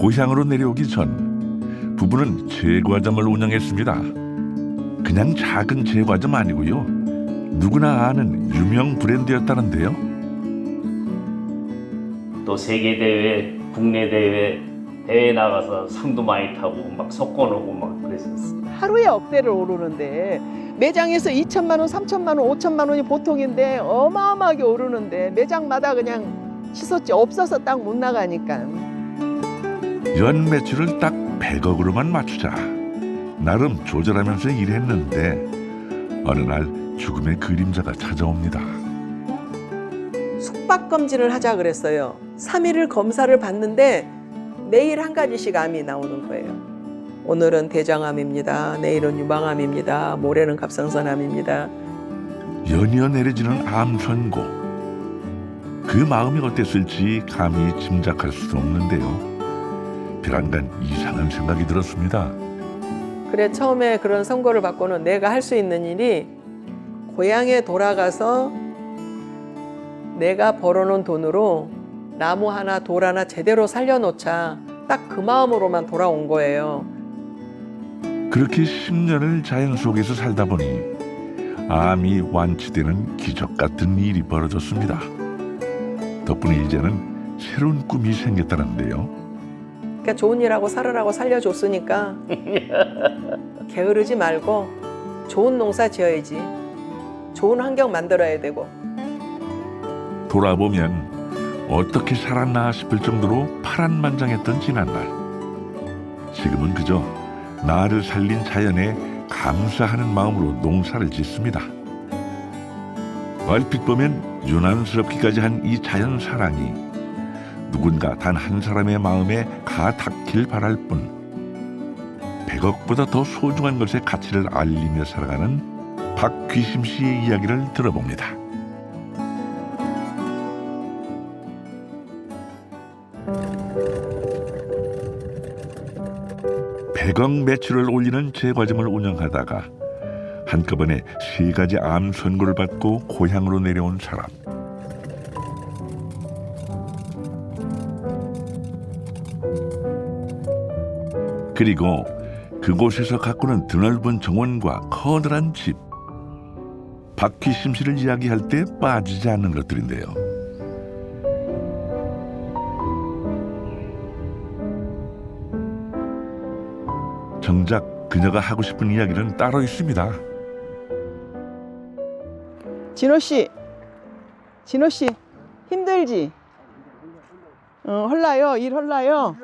고향으로 내려오기 전 부부는 제과점을 운영했습니다. 그냥 작은 제과점 아니고요. 누구나 아는 유명 브랜드였다는데요. 또 세계 대회, 국내 대회 대회 나가서 상도 많이 타고 막 석권하고 막 그랬었어. 하루에 억대를 오르는데 매장에서 2천만 원, 3천만 원, 5천만 원이 보통인데 어마어마하게 오르는데 매장마다 그냥 치솟지 없어서 딱 못 나가니까 연 매출을 딱 100억으로만 맞추자. 나름 조절하면서 일했는데 어느 날 죽음의 그림자가 찾아옵니다. 숙박 검진을 하자 그랬어요. 3일을 검사를 받는데 매일 한 가지씩 암이 나오는 거예요. 오늘은 대장암입니다. 내일은 유방암입니다. 모레는 갑상선암입니다. 연이어 내려지는 암 선고. 그 마음이 어땠을지 감히 짐작할 수도 없는데요. 별안간 이상한 생각이 들었습니다. 그래 처음에 그런 선고를 받고는 내가 할 수 있는 일이 고향에 돌아가서 내가 벌어놓은 돈으로 나무 하나 돌 하나 제대로 살려놓자 딱 그 마음으로만 돌아온 거예요. 그렇게 10년을 자연 속에서 살다 보니 암이 완치되는 기적 같은 일이 벌어졌습니다. 덕분에 이제는 새로운 꿈이 생겼다는데요. 그러니까 좋은 일하고 살으라고 살려줬으니까 게으르지 말고 좋은 농사 지어야지. 좋은 환경 만들어야 되고 돌아보면 어떻게 살았나 싶을 정도로 파란만장했던 지난날. 지금은 그저 나를 살린 자연에 감사하는 마음으로 농사를 짓습니다. 얼핏 보면 유난스럽기까지 한 이 자연 사랑이 누군가 단 한 사람의 마음에 가 닿길 바랄 뿐 100억보다 더 소중한 것의 가치를 알리며 살아가는 박귀심 씨의 이야기를 들어봅니다. 백억 매출을 올리는 제과점을 운영하다가 한꺼번에 세 가지 암 선고를 받고 고향으로 내려온 사람. 그리고 그곳에서 가꾸는 드넓은 정원과 커다란 집. 박희심 씨를 이야기할 때 빠지지 않는 것들인데요. 정작 그녀가 하고 싶은 이야기는 따로 있습니다. 진호 씨, 진호 씨 힘들지? 어, 헐라요, 일 헐라요.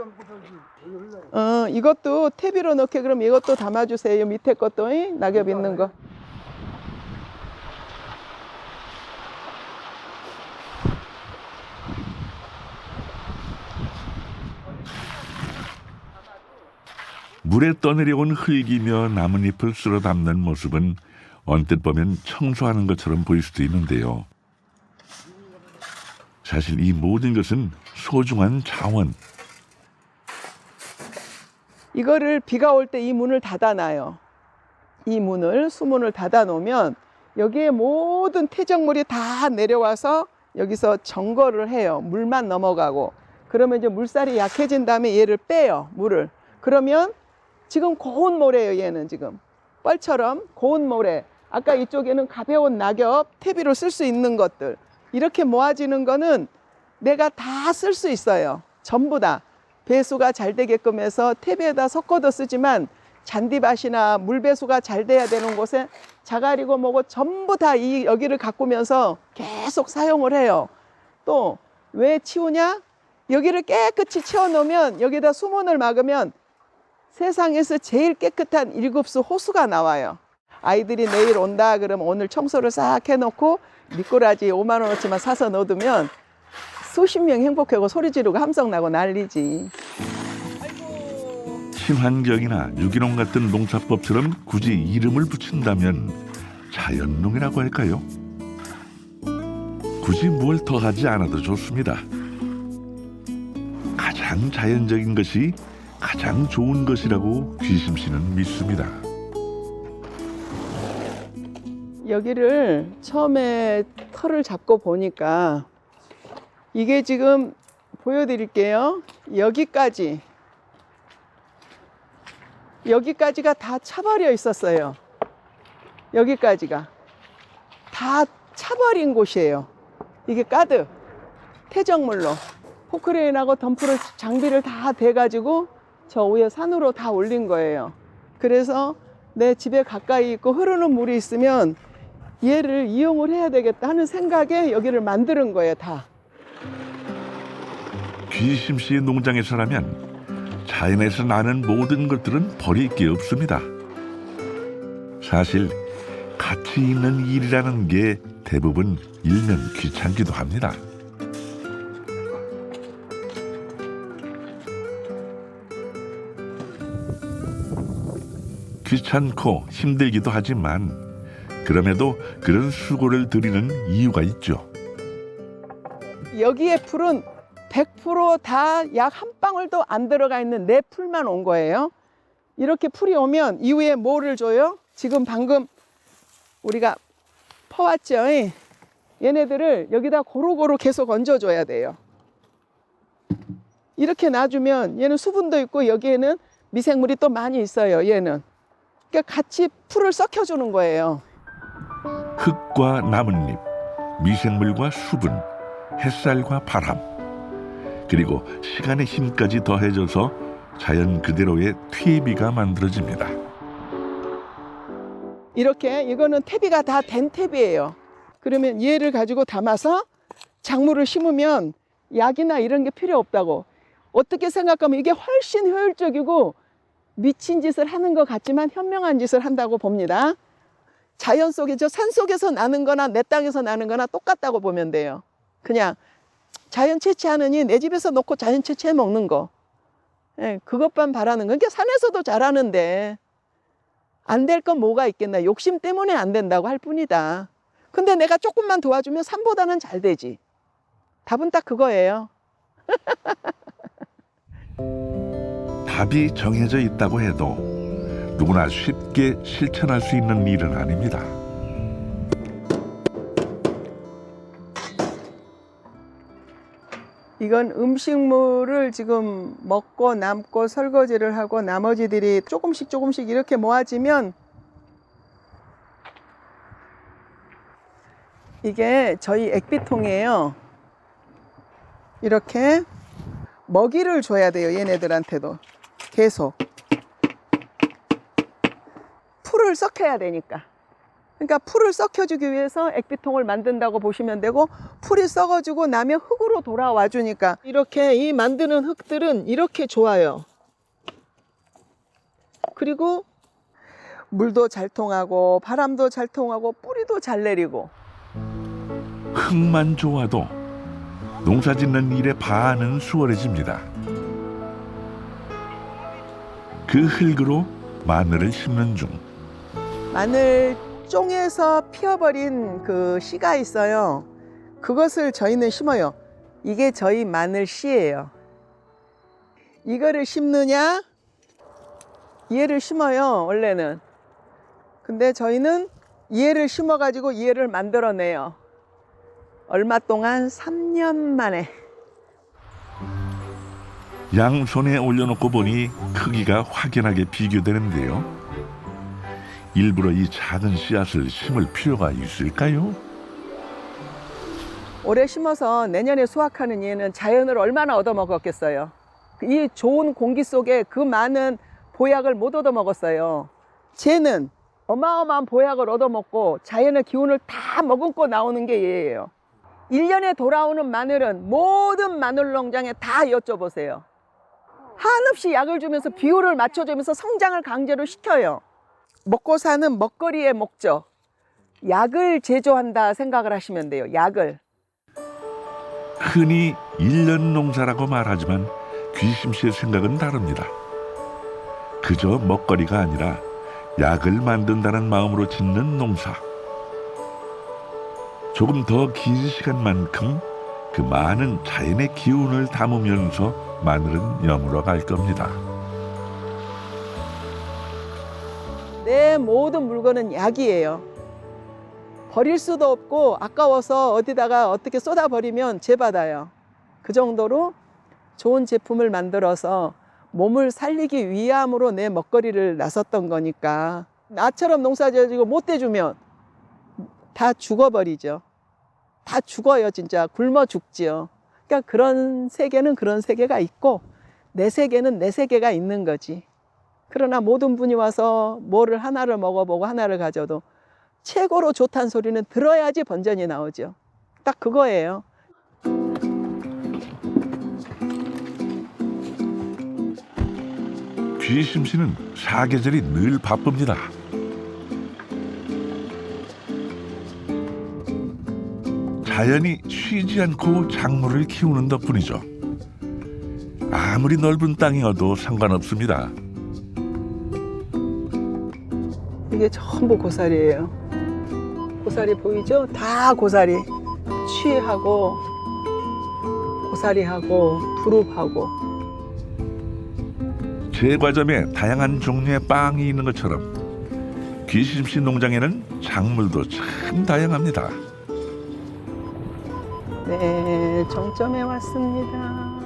어, 이것도 퇴비로 넣게 그럼 이것도 담아주세요. 밑에 것도 이? 낙엽 있는 거. 물에 떠내려온 흙이며 나뭇잎을 쓸어 담는 모습은 언뜻 보면 청소하는 것처럼 보일 수도 있는데요. 사실 이 모든 것은 소중한 자원. 이거를 비가 올 때 이 문을 닫아놔요. 이 문을 수문을 닫아놓으면 여기에 모든 퇴적물이 다 내려와서 여기서 정거를 해요. 물만 넘어가고 그러면 이제 물살이 약해진 다음에 얘를 빼요. 물을 그러면 지금 고운 모래예요. 얘는 지금 뻘처럼 고운 모래. 아까 이쪽에는 가벼운 낙엽, 퇴비로 쓸 수 있는 것들 이렇게 모아지는 거는 내가 다 쓸 수 있어요. 전부 다. 배수가 잘 되게끔 해서 탭에다 섞어도 쓰지만 잔디밭이나 물배수가 잘 돼야 되는 곳에 자갈이고 뭐고 전부 다 이 여기를 가꾸면서 계속 사용을 해요. 또 왜 치우냐? 여기를 깨끗이 치워놓으면 여기다 수문을 막으면 세상에서 제일 깨끗한 일급수 호수가 나와요. 아이들이 내일 온다 그러면 오늘 청소를 싹 해놓고 미꾸라지 5만 원어치만 사서 넣어두면 수십 명 행복하고 소리 지르고 함성 나고 난리지. 친환경이나 유기농 같은 농사법처럼 굳이 이름을 붙인다면 자연농이라고 할까요? 굳이 뭘 더하지 않아도 좋습니다. 가장 자연적인 것이 가장 좋은 것이라고 귀심 씨는 믿습니다. 여기를 처음에 털을 잡고 보니까 이게 지금 보여드릴게요. 여기까지 여기까지가 다 차버려 있었어요. 여기까지가 다 차버린 곳이에요. 이게 가드 태정물로 포크레인하고 덤프를 장비를 다 대가지고 저 위에 산으로 다 올린 거예요. 그래서 내 집에 가까이 있고 흐르는 물이 있으면 얘를 이용을 해야 되겠다 하는 생각에 여기를 만드는 거예요, 다. 귀심 씨의 농장에서라면 자연에서 나는 모든 것들은 버릴 게 없습니다. 사실 가치 있는 일이라는 게 대부분 일면 귀찮기도 합니다. 귀찮고 힘들기도 하지만 그럼에도 그런 수고를 드리는 이유가 있죠. 여기에 풀은 100%다 약 한 방울도 안 들어가 있는 내 풀만 온 거예요. 이렇게 풀이 오면 이후에 뭐를 줘요? 지금 방금 우리가 퍼왔죠. 얘네들을 여기다 고루고루 계속 얹어줘야 돼요. 이렇게 놔주면 얘는 수분도 있고 여기에는 미생물이 또 많이 있어요. 얘는. 그러니까 같이 풀을 썩혀주는 거예요. 흙과 나뭇잎, 미생물과 수분, 햇살과 바람, 그리고 시간의 힘까지 더해져서 자연 그대로의 퇴비가 만들어집니다. 이렇게 이거는 퇴비가 다 된 퇴비예요. 그러면 얘를 가지고 담아서 작물을 심으면 약이나 이런 게 필요 없다고. 어떻게 생각하면 이게 훨씬 효율적이고 미친 짓을 하는 것 같지만 현명한 짓을 한다고 봅니다. 자연 저산 속에서 나는 거나 내 땅에서 나는 거나 똑같다고 보면 돼요. 그냥 자연 채취하느니 내 집에서 놓고 자연 채취해 먹는 거. 예, 그것만 바라는 거. 그러니까 산에서도 잘하는데 안 될 건 뭐가 있겠나. 욕심 때문에 안 된다고 할 뿐이다. 근데 내가 조금만 도와주면 산보다는 잘 되지. 답은 딱 그거예요. 답이 정해져 있다고 해도 누구나 쉽게 실천할 수 있는 일은 아닙니다. 이건 음식물을 지금 먹고 남고 설거지를 하고 나머지들이 조금씩 조금씩 이렇게 모아지면 이게 저희 액비통이에요. 이렇게 먹이를 줘야 돼요. 얘네들한테도 계속 풀을 썩혀야 되니까. 그러니까 풀을 썩혀주기 위해서 액비통을 만든다고 보시면 되고 풀이 썩어지고 나면 흙으로 돌아와 주니까 이렇게 이 만드는 흙들은 이렇게 좋아요. 그리고 물도 잘 통하고 바람도 잘 통하고 뿌리도 잘 내리고 흙만 좋아도 농사 짓는 일의 반은 수월해집니다. 그 흙으로 마늘을 심는 중 마늘 쫑에서 피어버린 그 씨가 있어요. 그것을 저희는 심어요. 이게 저희 마늘 씨예요. 이거를 심느냐? 얘를 심어요, 원래는. 근데 저희는 얘를 심어가지고 얘를 만들어내요. 얼마 동안? 3년 만에. 양손에 올려놓고 보니 크기가 확연하게 비교되는데요. 일부러 이 작은 씨앗을 심을 필요가 있을까요? 올해 심어서 내년에 수확하는 얘는 자연을 얼마나 얻어먹었겠어요. 이 좋은 공기 속에 그 많은 보약을 못 얻어먹었어요. 쟤는 어마어마한 보약을 얻어먹고 자연의 기운을 다 머금고 나오는 게 얘예요. 1년에 돌아오는 마늘은 모든 마늘 농장에 다 여쭤보세요. 한없이 약을 주면서 비율을 맞춰주면서 성장을 강제로 시켜요. 먹고 사는 먹거리의 목적. 약을 제조한다 생각을 하시면 돼요. 약을. 흔히 일년 농사라고 말하지만 귀심 씨의 생각은 다릅니다. 그저 먹거리가 아니라 약을 만든다는 마음으로 짓는 농사. 조금 더 긴 시간만큼 그 많은 자연의 기운을 담으면서 마늘은 여물어 갈 겁니다. 내 모든 물건은 약이에요. 버릴 수도 없고 아까워서 어디다가 어떻게 쏟아버리면 죄받아요. 그 정도로 좋은 제품을 만들어서 몸을 살리기 위함으로 내 먹거리를 나섰던 거니까 나처럼 농사 지어지고 못 대주면 다 죽어버리죠. 다 죽어요, 진짜. 굶어 죽지요. 그러니까 그런 세계는 그런 세계가 있고 내 세계는 내 세계가 있는 거지. 그러나 모든 분이 와서 뭐를 하나를 먹어보고 하나를 가져도 최고로 좋다는 소리는 들어야지 번전이 나오죠. 딱 그거예요. 귀심 씨는 사계절이 늘 바쁩니다. 자연이 쉬지 않고 작물을 키우는 덕분이죠. 아무리 넓은 땅이어도 상관없습니다. 이게 전부 고사리예요. 고사리 보이죠? 다 고사리. 취하고 고사리하고 두릅하고 제 과점에 다양한 종류의 빵이 있는 것처럼 귀심 씨 농장에는 작물도 참 다양합니다. 네, 정점에 왔습니다.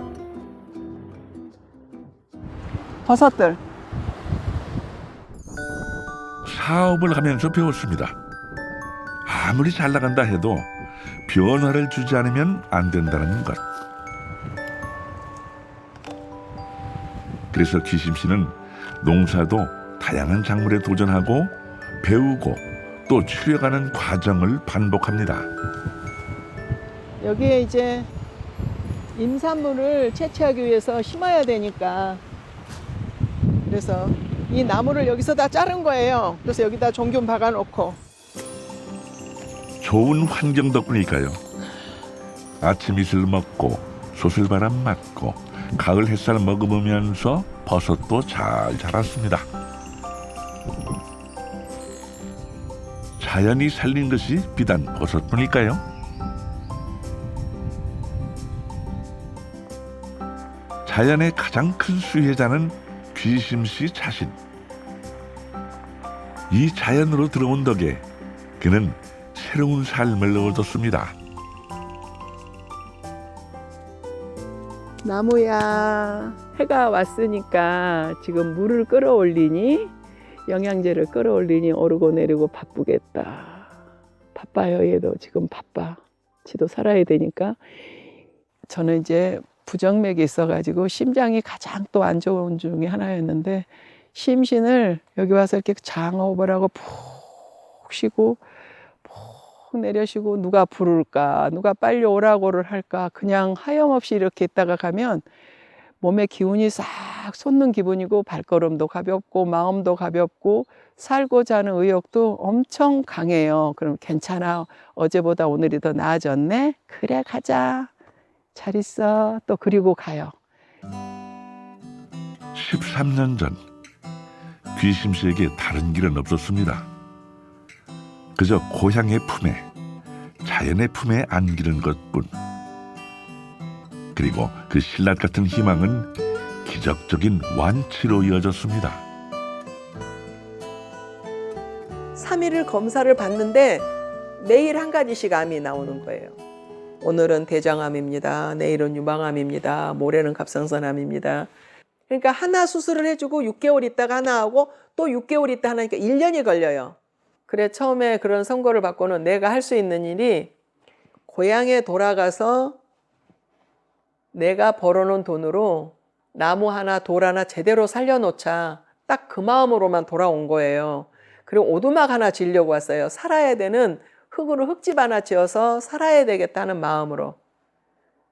버섯들. 사업을 하면서 배웠습니다. 아무리 잘 나간다 해도 변화를 주지 않으면 안 된다는 것. 그래서 기심 씨는 농사도 다양한 작물에 도전하고 배우고 또 추려가는 과정을 반복합니다. 여기에 이제 임산물을 채취하기 위해서 심어야 되니까 그래서 이 나무를 여기서 다 자른 거예요. 그래서 여기다 종균 박아놓고 좋은 환경 덕분일까요? 아침 이슬 먹고 소슬바람 맞고 가을 햇살 먹으면서 버섯도 잘 자랐습니다. 자연이 살린 것이 비단 버섯뿐일까요? 자연의 가장 큰 수혜자는 귀심 씨 자신. 이 자연으로 들어온 덕에 그는 새로운 삶을 얻었습니다. 나무야 해가 왔으니까 지금 물을 끌어올리니 영양제를 끌어올리니 오르고 내리고 바쁘겠다. 바빠요 얘도 지금 바빠. 지도 살아야 되니까 저는 이제 부정맥이 있어가지고 심장이 가장 또 안 좋은 중에 하나였는데 심신을 여기 와서 이렇게 장호흡을 하고 푹 쉬고 푹 내려쉬고 누가 부를까 누가 빨리 오라고를 할까 그냥 하염없이 이렇게 있다가 가면 몸에 기운이 싹 솟는 기분이고 발걸음도 가볍고 마음도 가볍고 살고자 하는 의욕도 엄청 강해요. 그럼 괜찮아. 어제보다 오늘이 더 나아졌네. 그래 가자. 잘 있어. 또 그리고 가요. 13년 전 귀심 씨에게 다른 길은 없었습니다. 그저 고향의 품에 자연의 품에 안기는 것뿐. 그리고 그 신랄 같은 희망은 기적적인 완치로 이어졌습니다. 3일을 검사를 받는데 매일 한 가지씩 암이 나오는 거예요. 오늘은 대장암입니다. 내일은 유방암입니다. 모레는 갑상선암입니다. 그러니까 하나 수술을 해주고 6개월 있다가 하나 하고 또 6개월 있다 하니까 1년이 걸려요. 그래 처음에 그런 선고를 받고는 내가 할 수 있는 일이 고향에 돌아가서 내가 벌어놓은 돈으로 나무 하나 돌 하나 제대로 살려놓자 딱 그 마음으로만 돌아온 거예요. 그리고 오두막 하나 지려고 왔어요. 살아야 되는 흙으로 흙집 하나 지어서 살아야 되겠다는 마음으로.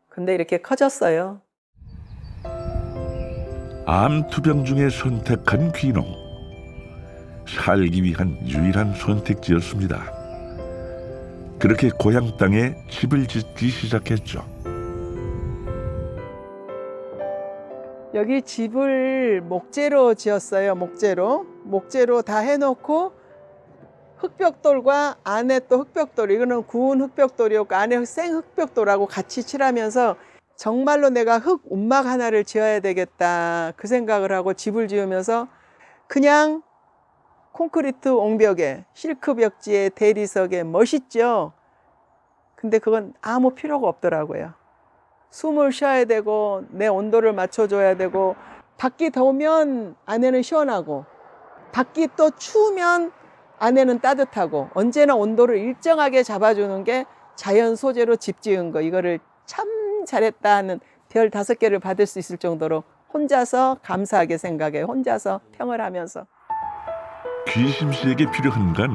근데 이렇게 커졌어요. 암 투병 중에 선택한 귀농. 살기 위한 유일한 선택지였습니다. 그렇게 고향 땅에 집을 짓기 시작했죠. 여기 집을 목재로 지었어요. 목재로. 목재로 다 해놓고 흑벽돌과 안에 또 흑벽돌, 이거는 구운 흑벽돌이었고 안에 생 흑벽돌하고 같이 칠하면서 정말로 내가 흙 움막 하나를 지어야 되겠다 그 생각을 하고 집을 지으면서 그냥 콘크리트 옹벽에 실크 벽지에 대리석에 멋있죠. 근데 그건 아무 필요가 없더라고요. 숨을 쉬어야 되고 내 온도를 맞춰줘야 되고 밖이 더우면 안에는 시원하고 밖이 또 추우면 안에는 따뜻하고 언제나 온도를 일정하게 잡아주는 게 자연 소재로 집 지은 거 이거를 참 잘했다 하는 별 다섯 개를 받을 수 있을 정도로 혼자서 감사하게 생각해 혼자서 평을 하면서 귀심 씨에게 필요한 건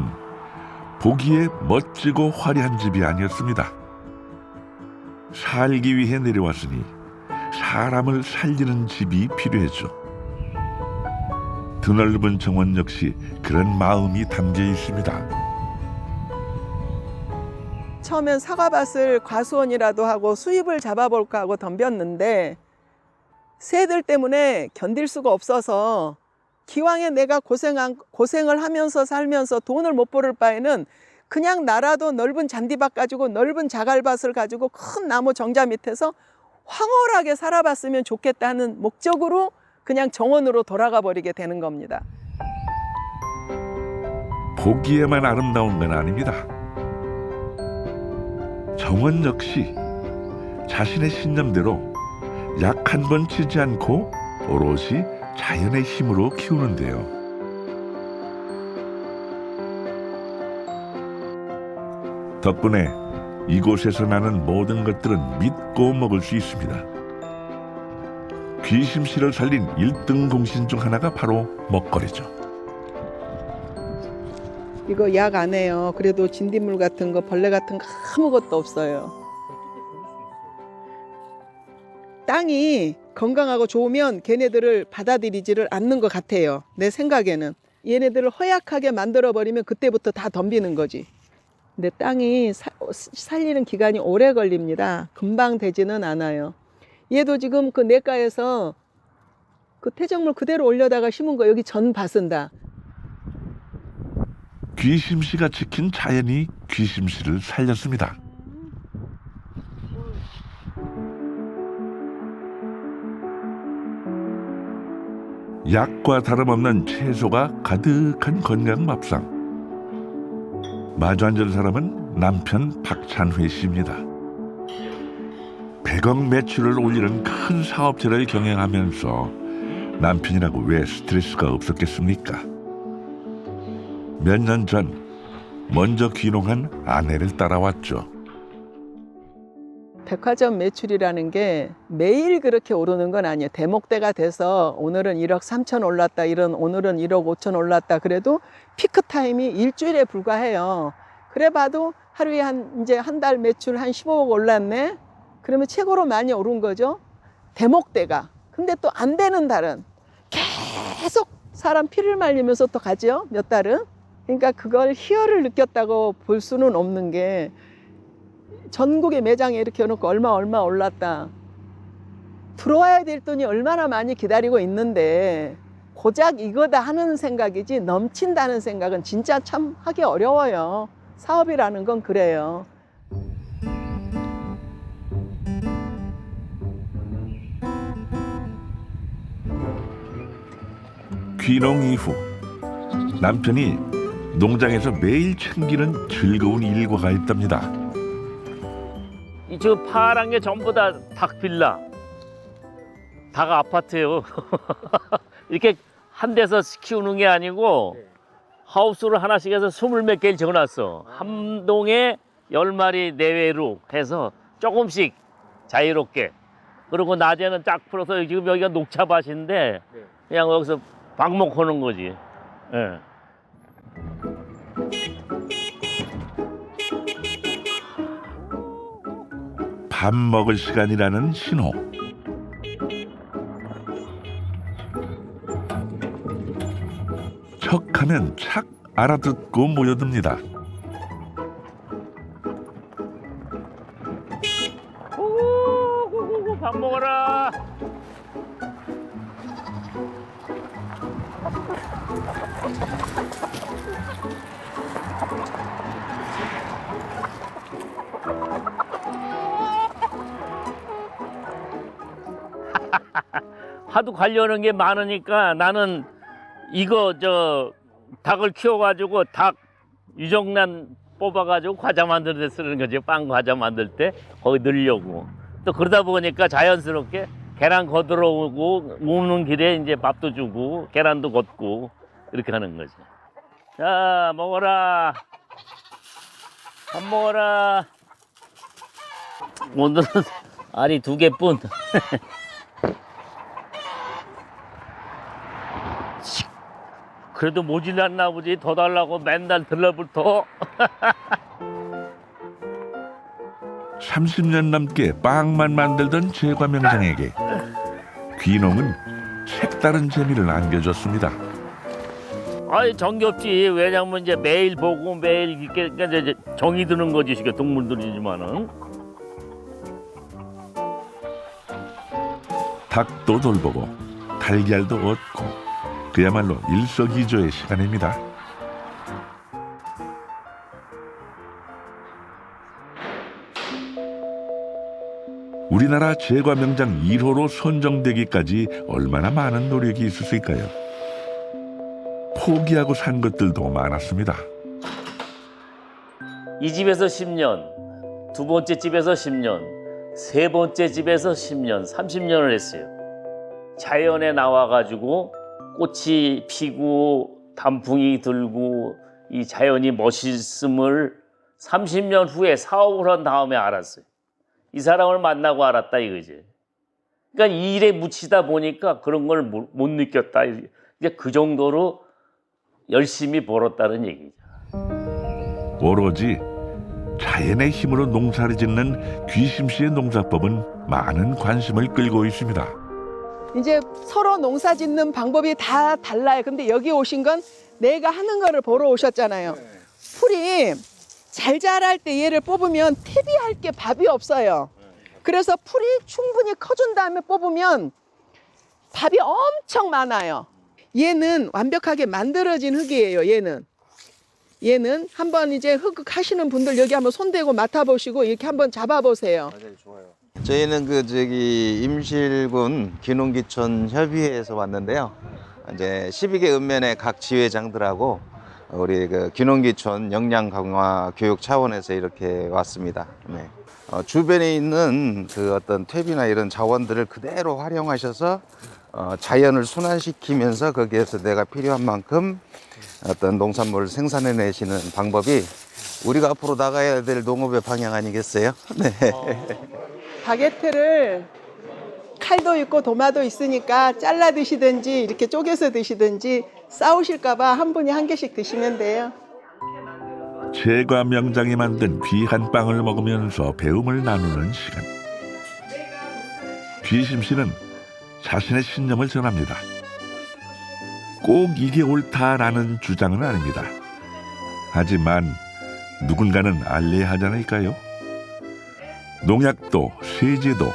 보기에 멋지고 화려한 집이 아니었습니다. 살기 위해 내려왔으니 사람을 살리는 집이 필요했죠. 드넓은 정원 역시 그런 마음이 담겨 있습니다. 처음엔 사과밭을 과수원이라도 하고 수입을 잡아볼까 하고 덤볐는데 새들 때문에 견딜 수가 없어서 기왕에 내가 고생한, 고생을 하면서 살면서 돈을 못 벌을 바에는 그냥 나라도 넓은 잔디밭 가지고 넓은 자갈밭을 가지고 큰 나무 정자 밑에서 황홀하게 살아봤으면 좋겠다는 목적으로 그냥 정원으로 돌아가 버리게 되는 겁니다. 보기에만 아름다운 건 아닙니다. 정원 역시 자신의 신념대로 약 한 번 치지 않고 오롯이 자연의 힘으로 키우는데요. 덕분에 이곳에서 나는 모든 것들은 믿고 먹을 수 있습니다. 귀심씨를 살린 일등 공신 중 하나가 바로 먹거리죠. 이거 약 안 해요. 그래도 진딧물 같은 거, 벌레 같은 거 아무것도 없어요. 땅이 건강하고 좋으면 걔네들을 받아들이지를 않는 것 같아요. 내 생각에는. 얘네들을 허약하게 만들어버리면 그때부터 다 덤비는 거지. 근데 땅이 사- 살리는 기간이 오래 걸립니다. 금방 되지는 않아요. 얘도 지금 그 내과에서 그 퇴적물 그대로 올려다가 심은 거 여기 전 밭은다. 귀심씨가 지킨 자연이 귀심씨를 살렸습니다. 약과 다름없는 채소가 가득한 건강 밥상. 마주 앉은 사람은 남편 박찬회 씨입니다. 100억 매출을 올리는 큰 사업체를 경영하면서 남편이라고 왜 스트레스가 없었겠습니까? 몇 년 전 먼저 귀농한 아내를 따라왔죠. 백화점 매출이라는 게 매일 그렇게 오르는 건 아니에요. 대목대가 돼서 오늘은 1억 3천 올랐다, 이런 오늘은 1억 5천 올랐다. 그래도 피크 타임이 일주일에 불과해요. 그래 봐도 하루에 한 이제 한 달 매출 한 15억 올랐네. 그러면 최고로 많이 오른 거죠. 대목대가. 근데 또 안 되는 달은 계속 사람 피를 말리면서 또 가죠. 몇 달은. 그러니까 그걸 희열을 느꼈다고 볼 수는 없는 게 전국의 매장에 이렇게 해놓고 얼마 얼마 올랐다. 들어와야 될 돈이 얼마나 많이 기다리고 있는데 고작 이거다 하는 생각이지 넘친다는 생각은 진짜 참 하기 어려워요. 사업이라는 건 그래요. 귀농 이후 남편이 농장에서 매일 챙기는 즐거운 일과가 있답니다. 이 지금 파란 게 전부 다 닭 빌라. 닭 아파트예요. 이렇게 한 데서 키우는 게 아니고 하우스를 하나씩 해서 스물 몇 개를 적어놨어. 한 동에 열 마리 내외로 해서 조금씩 자유롭게. 그리고 낮에는 쫙 풀어서 지금 여기가 녹차밭인데 그냥 여기서 방목하는 거지. 예. 밥 먹을 시간이라는 신호. 척하면 착 알아듣고 모여듭니다. 하도 관리하는 게 많으니까 나는 이거 저 닭을 키워가지고 닭 유정란 뽑아가지고 과자 만드는 데 쓰는 거지 빵 과자 만들 때 거기 넣으려고 또 그러다 보니까 자연스럽게 계란 거들어 오고 오는 길에 이제 밥도 주고 계란도 걷고 이렇게 하는 거지. 자 먹어라. 밥 먹어라. 오늘은 알이 두 개뿐. 그래도 모질랐나 보지 더 달라고 맨날 들러붙어. 30년 넘게 빵만 만들던 제과 명장에게 귀농은 색다른 재미를 안겨줬습니다. 아이 정겹지 왜냐면 이제 매일 보고 매일 이렇게 그러니까 이제 정이 드는 거지 이게 동물들이지만은 닭도 돌보고 달걀도 얻고 그야말로 일석이조의 시간입니다. 우리나라 제과 명장 1호로 선정되기까지 얼마나 많은 노력이 있었을까요? 포기하고 산 것들도 많았습니다. 이 집에서 10년 두 번째 집에서 10년 세 번째 집에서 10년 30년을 했어요. 자연에 나와가지고 꽃이 피고 단풍이 들고 이 자연이 멋있음을 30년 후에 사업을 한 다음에 알았어요. 이 사람을 만나고 알았다 이거지. 그러니까 이 일에 묻히다 보니까 그런 걸 못 느꼈다. 이제 그 정도로 열심히 벌었다는 얘기죠 오로지 자연의 힘으로 농사를 짓는 귀심 씨의 농사법은 많은 관심을 끌고 있습니다. 이제 서로 농사 짓는 방법이 다 달라요. 근데 여기 오신 건 내가 하는 거를 보러 오셨잖아요. 풀이 잘 자랄 때 얘를 뽑으면 퇴비할 게 밥이 없어요. 그래서 풀이 충분히 커준 다음에 뽑으면 밥이 엄청 많아요. 얘는 완벽하게 만들어진 흙이에요. 얘는. 얘는 한번 이제 흙 하시는 분들 여기 한번 손대고 맡아보시고 이렇게 한번 잡아보세요. 저희는 그 저기 임실군 귀농기촌 협의회에서 왔는데요. 이제 12개 읍면의 각 지회장들하고 우리 그 귀농기촌 역량 강화 교육 차원에서 이렇게 왔습니다. 네. 어, 주변에 있는 그 어떤 퇴비나 이런 자원들을 그대로 활용하셔서 어, 자연을 순환시키면서 거기에서 내가 필요한 만큼 어떤 농산물을 생산해 내시는 방법이 우리가 앞으로 나가야 될 농업의 방향 아니겠어요? 네. 바게트를 칼도 있고 도마도 있으니까 잘라 드시든지 이렇게 쪼개서 드시든지 싸우실까봐 한 분이 한 개씩 드시면 돼요. 제과 명장이 만든 귀한 빵을 먹으면서 배움을 나누는 시간. 귀심 씨는 자신의 신념을 전합니다. 꼭 이게 옳다라는 주장은 아닙니다. 하지만 누군가는 알려야 않을까요? 농약도 세제도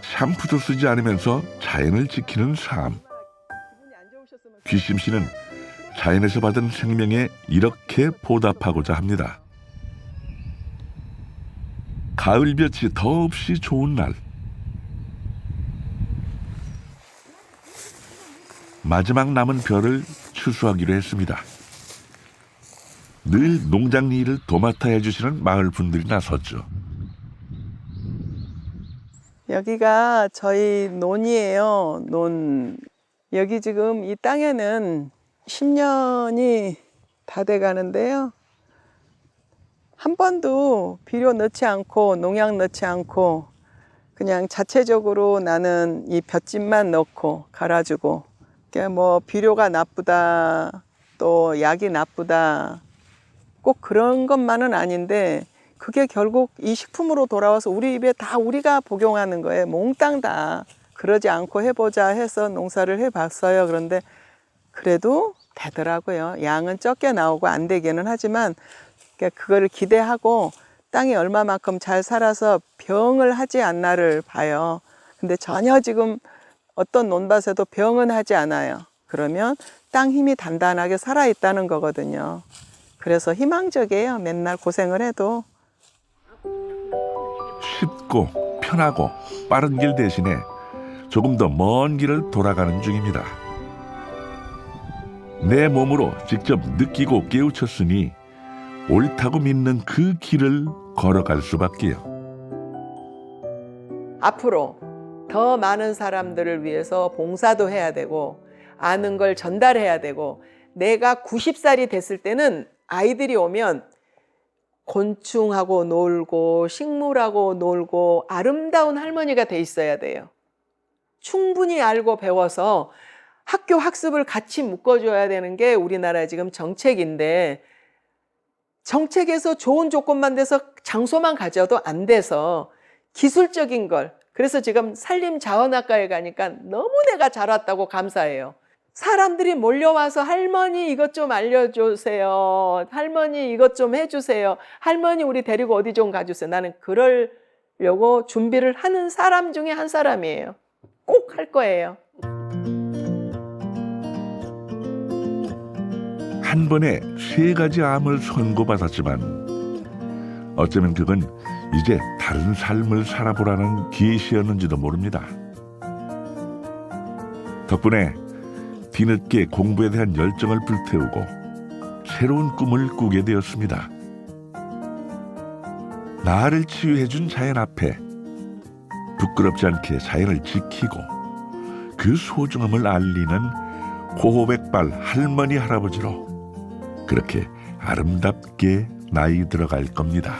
샴푸도 쓰지 않으면서 자연을 지키는 삶. 귀심 씨는 자연에서 받은 생명에 이렇게 보답하고자 합니다. 가을볕이 더없이 좋은 날. 마지막 남은 벼를 추수하기로 했습니다. 늘 농장 일을 도맡아 해주시는 마을 분들이 나섰죠. 여기가 저희 논이에요. 논. 여기 지금 이 땅에는 10년이 다 돼 가는데요. 한 번도 비료 넣지 않고 농약 넣지 않고 그냥 자체적으로 나는 이 볏짚만 넣고 갈아주고 그게 뭐 비료가 나쁘다 또 약이 나쁘다 꼭 그런 것만은 아닌데 그게 결국 이 식품으로 돌아와서 우리 입에 다 우리가 복용하는 거예요. 몽땅 다 그러지 않고 해보자 해서 농사를 해봤어요. 그런데 그래도 되더라고요. 양은 적게 나오고 안 되기는 하지만 그러니까 그거를 기대하고 땅이 얼마만큼 잘 살아서 병을 하지 않나를 봐요. 근데 전혀 지금 어떤 논밭에도 병은 하지 않아요. 그러면 땅 힘이 단단하게 살아 있다는 거거든요. 그래서 희망적이에요. 맨날 고생을 해도. 쉽고 편하고 빠른 길 대신에 조금 더 먼 길을 돌아가는 중입니다. 내 몸으로 직접 느끼고 깨우쳤으니 옳다고 믿는 그 길을 걸어갈 수밖에요. 앞으로 더 많은 사람들을 위해서 봉사도 해야 되고 아는 걸 전달해야 되고 내가 90살이 됐을 때는 아이들이 오면 곤충하고 놀고 식물하고 놀고 아름다운 할머니가 돼 있어야 돼요. 충분히 알고 배워서 학교 학습을 같이 묶어줘야 되는 게 우리나라 지금 정책인데 정책에서 좋은 조건만 돼서 장소만 가져도 안 돼서 기술적인 걸 그래서 지금 산림 자원학과에 가니까 너무 내가 잘 왔다고 감사해요. 사람들이 몰려와서 할머니 이것 좀 알려주세요. 할머니 이것 좀 해주세요. 할머니 우리 데리고 어디 좀 가주세요. 나는 그러려고 준비를 하는 사람 중에 한 사람이에요. 꼭 할 거예요. 한 번에 세 가지 암을 선고받았지만 어쩌면 그건 이제 다른 삶을 살아보라는 계시였는지도 모릅니다. 덕분에 뒤늦게 공부에 대한 열정을 불태우고 새로운 꿈을 꾸게 되었습니다. 나를 치유해준 자연 앞에 부끄럽지 않게 자연을 지키고 그 소중함을 알리는 호호백발 할머니 할아버지로 그렇게 아름답게 나이 들어갈 겁니다.